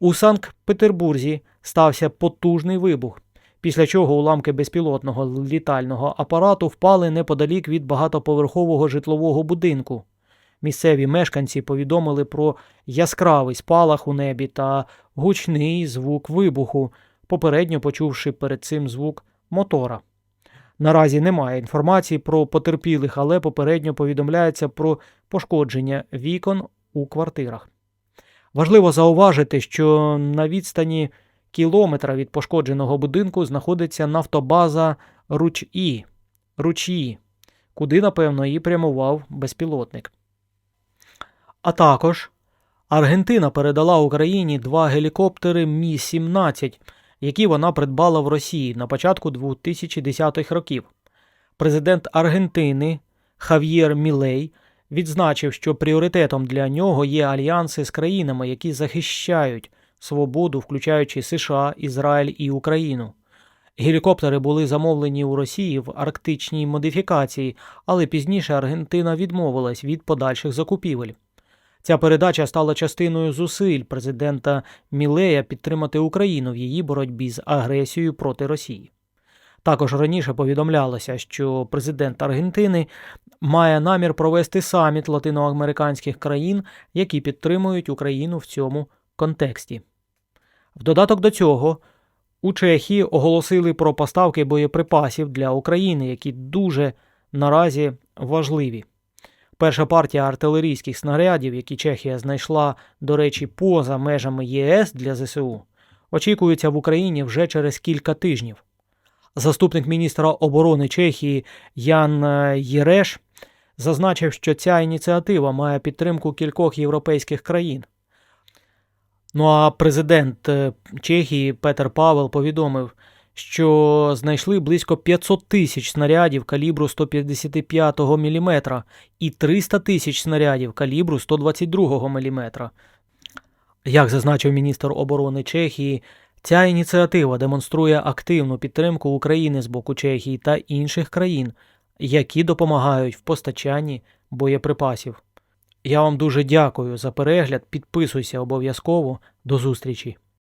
У Санкт-Петербурзі стався потужний вибух, після чого уламки безпілотного літального апарату впали неподалік від багатоповерхового житлового будинку. Місцеві мешканці повідомили про яскравий спалах у небі та гучний звук вибуху, попередньо почувши перед цим звук мотора. Наразі немає інформації про потерпілих, але попередньо повідомляється про пошкодження вікон у квартирах. Важливо зауважити, що на відстані кілометра від пошкодженого будинку знаходиться нафтобаза Ручі, Ручі, куди, напевно, і прямував безпілотник. А також Аргентина передала Україні два гелікоптери Мі-17, які вона придбала в Росії на початку 2010-х років. Президент Аргентини Хав'єр Мілей відзначив, що пріоритетом для нього є альянси з країнами, які захищають свободу, включаючи США, Ізраїль і Україну. Гелікоптери були замовлені у Росії в арктичній модифікації, але пізніше Аргентина відмовилась від подальших закупівель. Ця передача стала частиною зусиль президента Мілея підтримати Україну в її боротьбі з агресією проти Росії. Також раніше повідомлялося, що президент Аргентини має намір провести саміт латиноамериканських країн, які підтримують Україну в цьому контексті. В додаток до цього у Чехії оголосили про поставки боєприпасів для України, які дуже наразі важливі. Перша партія артилерійських снарядів, які Чехія знайшла, до речі, поза межами ЄС для ЗСУ, очікується в Україні вже через кілька тижнів. Заступник міністра оборони Чехії Ян е, Єреш зазначив, що ця ініціатива має підтримку кількох європейських країн. Ну а президент е, Чехії Петер Павел повідомив, що знайшли близько 500 тисяч снарядів калібру 155 мм і 300 тисяч снарядів калібру 122 мм. Як зазначив міністр оборони Чехії, ця ініціатива демонструє активну підтримку України з боку Чехії та інших країн, які допомагають в постачанні боєприпасів. Я вам дуже дякую за перегляд. Підписуйся обов'язково. До зустрічі!